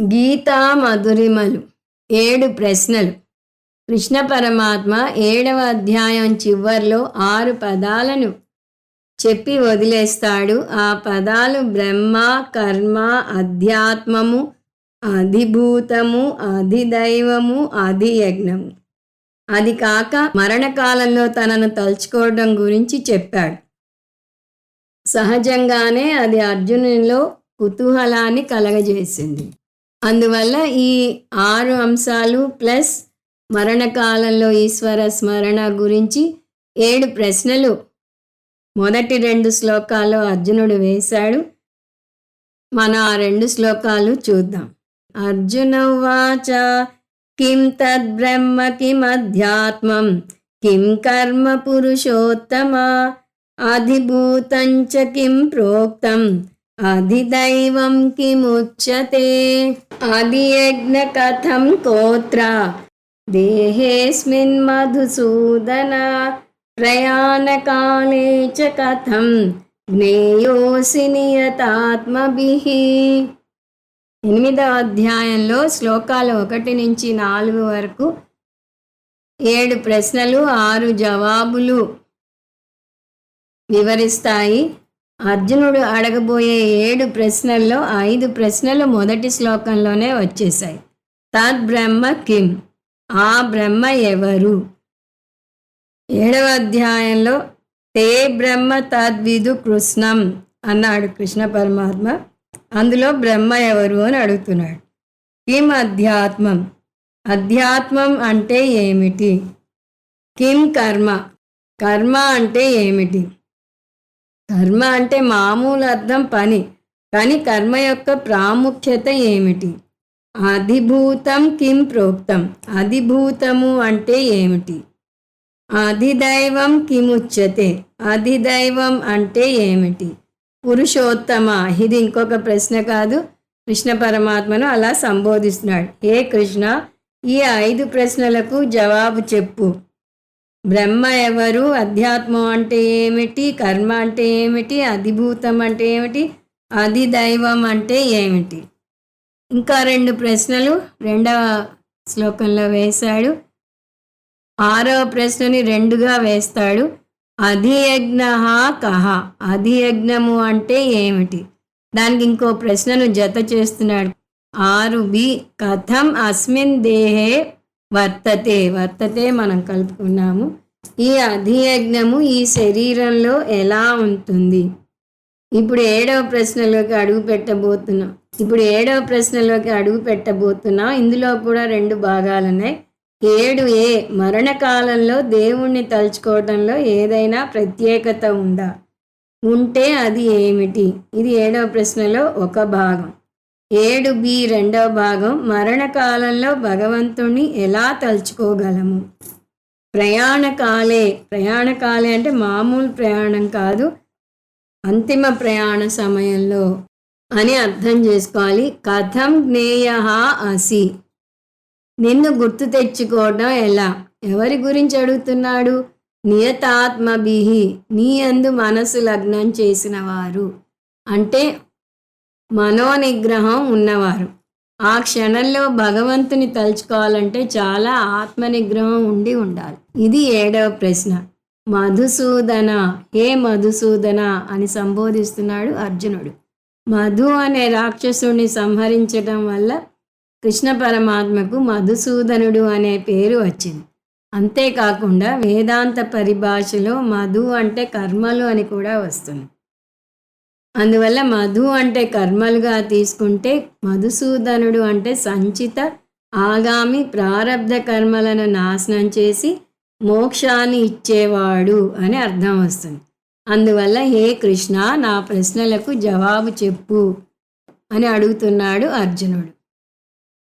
గీతా మధురిమలు ఏడు ప్రశ్నలు. కృష్ణ పరమాత్మ ఏడవ అధ్యాయం చివర్లో ఆరు పదాలను చెప్పి వదిలేస్తాడు. ఆ పదాలు బ్రహ్మ కర్మ అధ్యాత్మము అధిభూతము అధిదైవము అధియజ్ఞము. అది కాక మరణకాలంలో తనను తలుచుకోవడం గురించి చెప్పాడు. సహజంగానే అది అర్జునునిలో కుతూహలాన్ని కలగజేసింది. అందువల్ల ఈ ఆరు అంశాలు ప్లస్ మరణకాలంలో ఈశ్వర స్మరణ గురించి ఏడు ప్రశ్నలు. మొదటి రెండు శ్లోకాల్లో అర్జునుడు వేశాడు. మన ఆ రెండు శ్లోకాలు చూద్దాం. అర్జున వాచ కిం తద్బ్రహ్మ కిమధ్యాత్మం కిం కర్మ పురుషోత్తమ అధిభూతంచ కిం ప్రోక్తం అధిదైవం కిముచ్యతే అధియజ్ఞ కథం కోత్ర దేహేస్మిన్ మధుసూదన ప్రయాణకాలే చ కథం జ్ఞేయోసి నియతాత్మభిః. ఎనిమిదవ అధ్యాయంలో శ్లోకాలు ఒకటి నుంచి నాలుగు వరకు ఏడు ప్రశ్నలు ఆరు జవాబులు వివరిస్తాయి. అర్జునుడు అడగబోయే ఏడు ప్రశ్నల్లో ఐదు ప్రశ్నలు మొదటి శ్లోకంలోనే వచ్చేశాయి. తద్ బ్రహ్మ కిం ఆ బ్రహ్మ ఎవరు? ఏడవ అధ్యాయంలో తే బ్రహ్మ తద్విదు కృష్ణం అన్నాడు కృష్ణ పరమాత్మ. అందులో బ్రహ్మ ఎవరు అని అడుగుతున్నాడు. కిం అధ్యాత్మం? అధ్యాత్మం అంటే ఏమిటి? కిం కర్మ? కర్మ అంటే ఏమిటి? కర్మ అంటే మామూలు అర్థం పని కానీ కర్మ యొక్క ప్రాముఖ్యత ఏమిటి? అధిభూతం కిం ప్రోక్తం? అధిభూతము అంటే ఏమిటి? అధిదైవం కిముచ్యతే అధిదైవం అంటే ఏమిటి? పురుషోత్తమ ఇది ఇంకొక ప్రశ్న కాదు. కృష్ణ పరమాత్మను అలా సంబోధిస్తున్నాడు. ఏ కృష్ణ ఈ ఐదు ప్రశ్నలకు జవాబు చెప్పు. బ్రహ్మ ఎవరు? అధ్యాత్మం అంటే ఏమిటి? కర్మ అంటే ఏమిటి? అధిభూతం అంటే ఏమిటి? అధిదైవం అంటే ఏమిటి? ఇంకా రెండు ప్రశ్నలు రెండవ శ్లోకంలో వేశాడు. ఆరవ ప్రశ్నని రెండుగా వేస్తాడు. అధియజ్ఞ కహ అధియజ్ఞము అంటే ఏమిటి? దానికి ఇంకో ప్రశ్నను జత చేస్తున్నాడు. ఆరు బి కథం అస్మిన్ దేహే వర్తతే వర్తతే మనం కలుపుకున్నాము. ఈ అధియజ్ఞము ఈ శరీరంలో ఎలా ఉంటుంది? ఇప్పుడు ఏడవ ప్రశ్నలోకి అడుగు పెట్టబోతున్నాం ఇప్పుడు ఏడవ ప్రశ్నలోకి అడుగు పెట్టబోతున్నాం ఇందులో కూడా రెండు భాగాలు ఉన్నాయి ఏడు ఏ మరణకాలంలో దేవుణ్ణి తలుచుకోవడంలో ఏదైనా ప్రత్యేకత ఉందా? ఉంటే అది ఏమిటి? ఇది ఏడవ ప్రశ్నలో ఒక భాగం. ఏడు బి రెండవ భాగం మరణకాలంలో భగవంతుణ్ణి ఎలా తలుచుకోగలము? ప్రయాణకాలే ప్రయాణకాలే అంటే మామూలు ప్రయాణం కాదు అంతిమ ప్రయాణ సమయంలో అని అర్థం చేసుకోవాలి. కథం జ్ఞేయ అసి. నిన్ను గుర్తు తెచ్చుకోవడం ఎలా? ఎవరి గురించి అడుగుతున్నాడు? నియతాత్మభిహి నీ అందు మనసు లగ్నం చేసిన వారు. అంటే మనోనిగ్రహం ఉన్నవారు. ఆ క్షణంలో భగవంతుని తలుచుకోవాలంటే చాలా ఆత్మనిగ్రహం ఉండి ఉండాలి. ఇది ఏడవ ప్రశ్న. మధుసూదన హే మధుసూదన అని సంబోధిస్తున్నాడు అర్జునుడు. మధు అనే రాక్షసుని సంహరించడం వల్ల కృష్ణ పరమాత్మకు మధుసూదనుడు అనే పేరు వచ్చింది. అంతేకాకుండా వేదాంత పరిభాషలో మధు అంటే కర్మలు అని కూడా వస్తుంది. అందువల్ల మధు అంటే కర్మలుగా తీసుకుంటే మధుసూదనుడు అంటే సంచిత ఆగామి ప్రారబ్ధ కర్మలను నాశనం చేసి మోక్షాన్ని ఇచ్చేవాడు అని అర్థం వస్తుంది. అందువల్ల హే కృష్ణ నా ప్రశ్నలకు జవాబు చెప్పు అని అడుగుతున్నాడు అర్జునుడు.